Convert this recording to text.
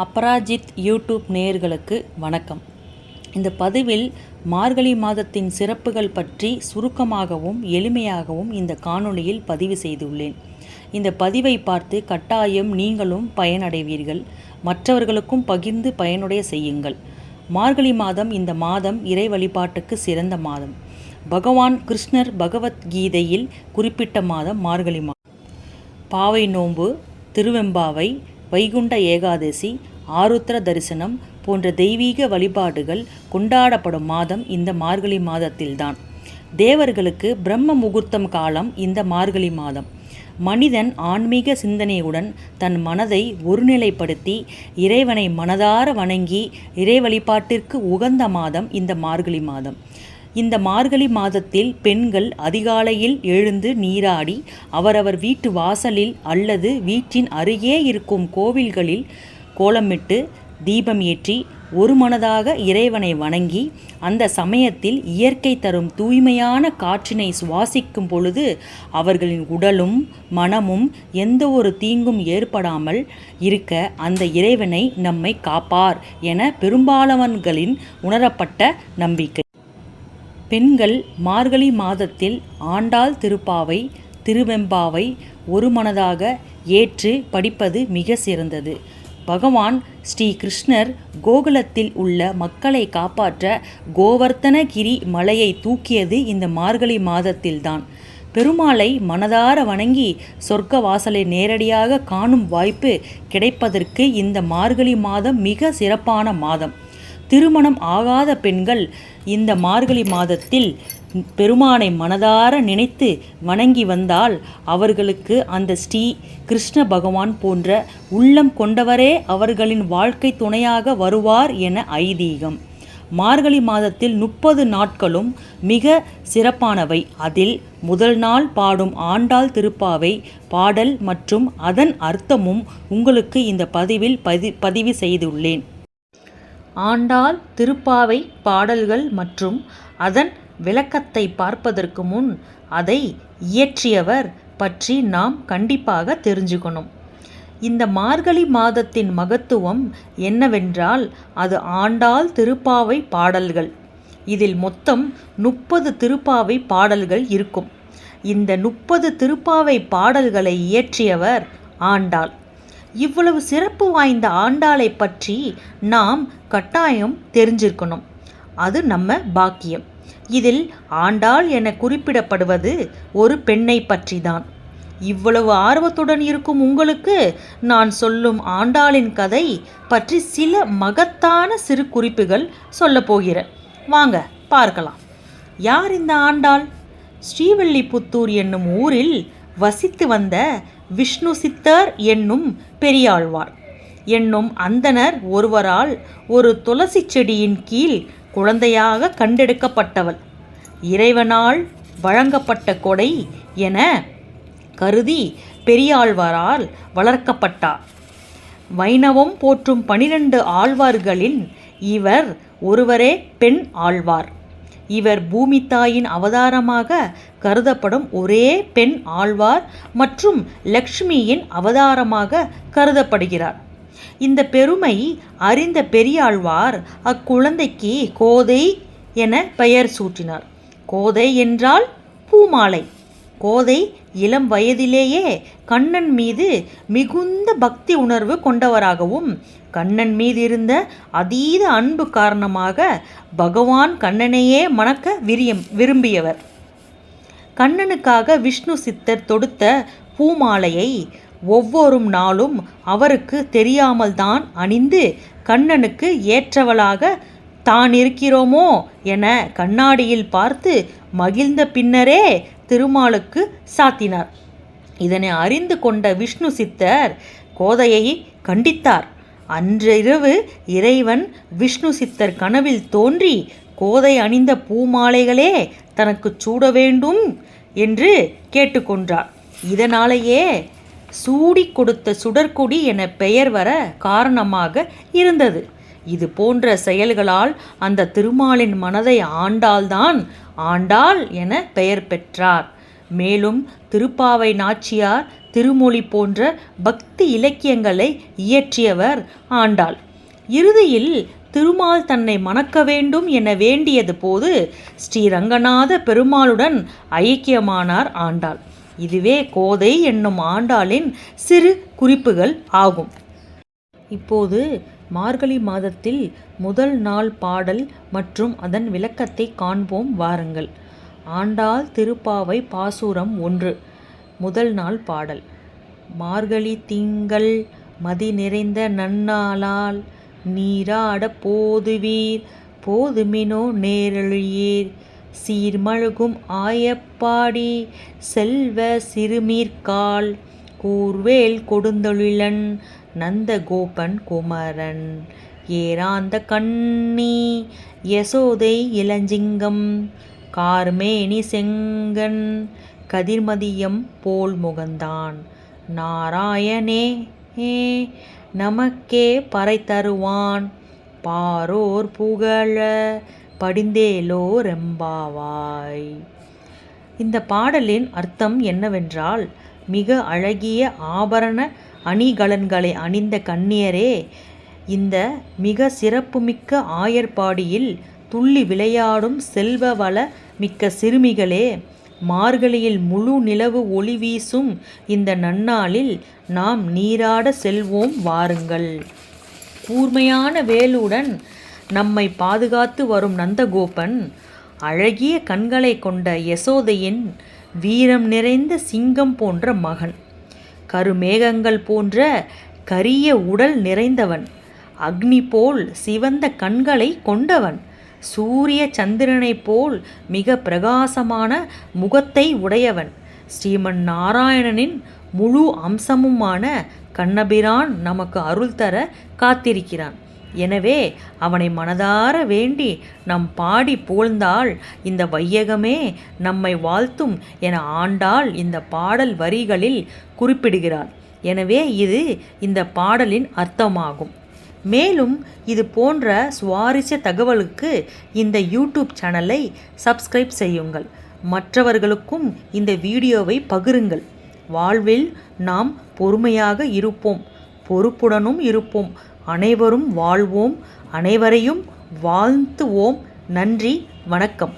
Aparajith YouTube நேயர்களுக்கு வணக்கம். இந்த பதிவில் மார்கழி மாதத்தின் சிறப்புகள் பற்றி சுருக்கமாகவும் எளிமையாகவும் இந்த காணொளியில் பதிவு செய்துள்ளேன். இந்த பதிவை பார்த்து கட்டாயம் நீங்களும் பயனடைவீர்கள். மற்றவர்களுக்கும் பகிர்ந்து பயனுடைய செய்யுங்கள். மார்கழி மாதம் இந்த மாதம் இறை வழிபாட்டுக்கு சிறந்த மாதம். பகவான் கிருஷ்ணர் பகவத்கீதையில் குறிப்பிட்ட மாதம் மார்கழி மாதம் பாவை நோன்பு திருவெம்பாவை வைகுண்ட ஏகாதசி ஆருத்ர தரிசனம் போன்ற தெய்வீக வழிபாடுகள் கொண்டாடப்படும் மாதம் இந்த மார்கழி மாதத்தில்தான். தேவர்களுக்கு பிரம்ம முகூர்த்தம் காலம் இந்த மார்கழி மாதம். மனிதன் ஆன்மீக சிந்தனையுடன் தன் மனதை ஒருநிலைப்படுத்தி இறைவனை மனதார வணங்கி இறை வழிபாட்டிற்கு உகந்த மாதம் இந்த மார்கழி மாதம். இந்த மார்கழி மாதத்தில் பெண்கள் அதிகாலையில் எழுந்து நீராடி அவரவர் வீட்டு வாசலில் அல்லது வீட்டின் அருகே இருக்கும் கோவில்களில் கோலமிட்டு தீபம் ஏற்றி ஒரு மனதாக இறைவனை வணங்கி அந்த சமயத்தில் இயற்கை தரும் தூய்மையான காற்றினை சுவாசிக்கும் பொழுது அவர்களின் உடலும் மனமும் எந்த ஒரு தீங்கும் ஏற்படாமல் இருக்க அந்த இறைவனை நம்மை காப்பார் என பெரும்பாலானவர்களின் உணரப்பட்ட நம்பிக்கை. பெண்கள் மார்கழி மாதத்தில் ஆண்டாள் திருப்பாவை திருவெம்பாவை ஒரு மனதாக ஏற்று படிப்பது மிக சிறந்தது. பகவான் ஸ்ரீ கிருஷ்ணர் கோகுலத்தில் உள்ள மக்களை காப்பாற்ற கோவர்த்தனகிரி மலையை தூக்கியது இந்த மார்கழி மாதத்தில்தான். பெருமாளை மனதார வணங்கி சொர்க்க வாசலை நேரடியாக காணும் வாய்ப்பு கிடைப்பதற்கு இந்த மார்கழி மாதம் மிக சிறப்பான மாதம். திருமணம் ஆகாத பெண்கள் இந்த மார்கழி மாதத்தில் பெருமானை மனதார நினைத்து வணங்கி வந்தால் அவர்களுக்கு அந்த ஸ்ரீ கிருஷ்ண பகவான் போன்ற உள்ளம் கொண்டவரே அவர்களின் வாழ்க்கை துணையாக வருவார் என ஐதீகம். மார்கழி மாதத்தில் முப்பது நாட்களும் மிக சிறப்பானவை. அதில் முதல் நாள் பாடும் ஆண்டாள் திருப்பாவை பாடல் மற்றும் அதன் அர்த்தமும் உங்களுக்கு இந்த பதிவில் பதி பதிவு செய்துள்ளேன். ஆண்டாள் திருப்பாவை பாடல்கள் மற்றும் அதன் விளக்கத்தை பார்ப்பதற்கு முன் அதை இயற்றியவர் பற்றி நாம் கண்டிப்பாக தெரிஞ்சுக்கணும். இந்த மார்கழி மாதத்தின் மகத்துவம் என்னவென்றால் அது ஆண்டாள் திருப்பாவை பாடல்கள். இதில் மொத்தம் முப்பது திருப்பாவை பாடல்கள் இருக்கும். இந்த முப்பது திருப்பாவை பாடல்களை இயற்றியவர் ஆண்டாள். இவ்வளவு சிறப்பு வாய்ந்த ஆண்டாளை பற்றி நாம் கட்டாயம் தெரிஞ்சிருக்கணும். அது நம்ம பாக்கியம். இதில் ஆண்டாள் என குறிப்பிடப்படுவது ஒரு பெண்ணை பற்றி தான் இவ்வளவு ஆர்வத்துடன் இருக்கும் உங்களுக்கு நான் சொல்லும் ஆண்டாளின் கதை பற்றி சில மகத்தான சிறு குறிப்புகள் சொல்ல போகிறேன். வாங்க பார்க்கலாம். யார் இந்த ஆண்டாள்? ஸ்ரீவல்லிபுத்தூர் என்னும் ஊரில் வசித்து வந்த விஷ்ணு சித்தர் என்னும் பெரியாழ்வார். என்னும் அந்தனர் ஒருவரால் ஒரு துளசி செடியின் கீழ் குழந்தையாக கண்டெடுக்கப்பட்டவள். இறைவனால் வழங்கப்பட்ட கொடை என கருதி பெரியாழ்வாரால் வளர்க்கப்பட்டார். வைணவம் போற்றும் பனிரெண்டு ஆழ்வார்களின் இவர் ஒருவரே பெண் ஆழ்வார். இவர் பூமி தாயின் அவதாரமாக கருதப்படும் ஒரே பெண் ஆழ்வார் மற்றும் லக்ஷ்மியின் அவதாரமாக கருதப்படுகிறார். இந்த பெருமை அறிந்த பெரியாழ்வார் அக்குழந்தைக்கு கோதை என பெயர் சூட்டினார். கோதை என்றால் பூமாலை. கோதை இளம் வயதிலேயே கண்ணன் மீது மிகுந்த பக்தி உணர்வு கொண்டவராகவும் கண்ணன் மீது இருந்த அதீத அன்பு காரணமாக பகவான் கண்ணனையே மணக்க விரியம் விரும்பியவர். கண்ணனுக்காக விஷ்ணு சித்தர் தொடுத்த பூமாலையை ஒவ்வொரு நாளும் அவருக்கு தெரியாமல் தான் அணிந்து கண்ணனுக்கு ஏற்றவளாக தான் இருக்கிறோமோ என கண்ணாடியில் பார்த்து மகிழ்ந்த பின்னரே திருமாலுக்கு சாத்தினார். இதனை அறிந்து கொண்ட விஷ்ணு சித்தர் கோதையை கண்டித்தார். அன்றிரவு இறைவன் விஷ்ணு சித்தர் கனவில் தோன்றி கோதை அணிந்த பூமாலைகளே தனக்கு சூட வேண்டும் என்று கேட்டுக்கொண்டார். இதனாலேயே சூடி கொடுத்த சுடற்கொடி என பெயர் வர காரணமாக இருந்தது. இது போன்ற செயல்களால் அந்த திருமாலின் மனதை ஆண்டால்தான் ஆண்டாள் என பெயர் பெற்றார். மேலும் திருப்பாவை நாச்சியார் திருமொழி போன்ற பக்தி இலக்கியங்களை இயற்றியவர் ஆண்டாள். இறுதியில் திருமால் தன்னை மணக்க வேண்டும் என வேண்டியது போது ஸ்ரீரங்கநாத பெருமாளுடன் ஐக்கியமானார் ஆண்டாள். இதுவே கோதை என்னும் ஆண்டாளின் சிறு குறிப்புகள் ஆகும். இப்போது மார்கழி மாதத்தில் முதல் நாள் பாடல் மற்றும் அதன் விளக்கத்தை காண்போம் வாருங்கள். ஆண்டாள் திருப்பாவை பாசுரம் ஒன்று. முதல் நாள் பாடல். மார்கழி திங்கள் மதி நிறைந்த நன்னாளால் நீராட போதுவீர். போதுமினோ நேரழியீர். சீர்மழுகும் ஆயப்பாடி செல்வ சிறுமீர்கால். கூர்வேல் கொடுந்தொழிலன் நந்தகோபன் குமரன். ஏராந்த கண்ணி யசோதை இளஞ்சிங்கம். கார்மேனி செங்கன் கதிர்மதியம் போல் முகந்தான். நாராயணே நமக்கே பறை தருவான். பாரோர் புகழ படிந்தேலோ ரெம்பாவாய் இந்த பாடலின் அர்த்தம் என்னவென்றால் மிக அழகிய ஆபரண அணிகலன்களை அணிந்த கண்ணியரே இந்த மிக சிறப்புமிக்க ஆயர்பாடியில் துள்ளி விளையாடும் செல்வ வள மிக்க சிறுமிகளே மார்கழியில் முழு நிலவு ஒளி வீசும் இந்த நன்னாளில் நாம் நீராட செல்வோம் வாருங்கள். கூர்மையான வேலுடன் நம்மை பாதுகாத்து வரும் நந்தகோபன் அழகிய கண்களை கொண்ட யசோதையின் வீரம் நிறைந்த சிங்கம் போன்ற மகன். கருமேகங்கள் போன்ற கரிய உடல் நிறைந்தவன். அக்னி போல் சிவந்த கண்களை கொண்டவன். சூரிய சந்திரனைப் போல் மிக பிரகாசமான முகத்தை உடையவன். ஸ்ரீமன் நாராயணனின் முழு அம்சமுமான கண்ணபிரான் நமக்கு அருள் தர காத்திருக்கிறான். எனவே அவனை மனதார வேண்டி நம் பாடி புகழ்ந்தால் இந்த வையகமே நம்மை வாழ்த்தும் என ஆண்டாள் இந்த பாடல் வரிகளில் குறிப்பிடுகிறார். எனவே இது இந்த பாடலின் அர்த்தமாகும். மேலும் இது போன்ற சுவாரஸ்ய தகவலுக்கு இந்த யூடியூப் சேனலை சப்ஸ்கிரைப் செய்யுங்கள். மற்றவர்களுக்கும் இந்த வீடியோவை பகிருங்கள். வாழ்வில் நாம் பொறுமையாக இருப்போம். பொறுப்புடனும் இருப்போம். அனைவரும் வாழ்வோம். அனைவரையும் வாழ்த்துவோம். நன்றி. வணக்கம்.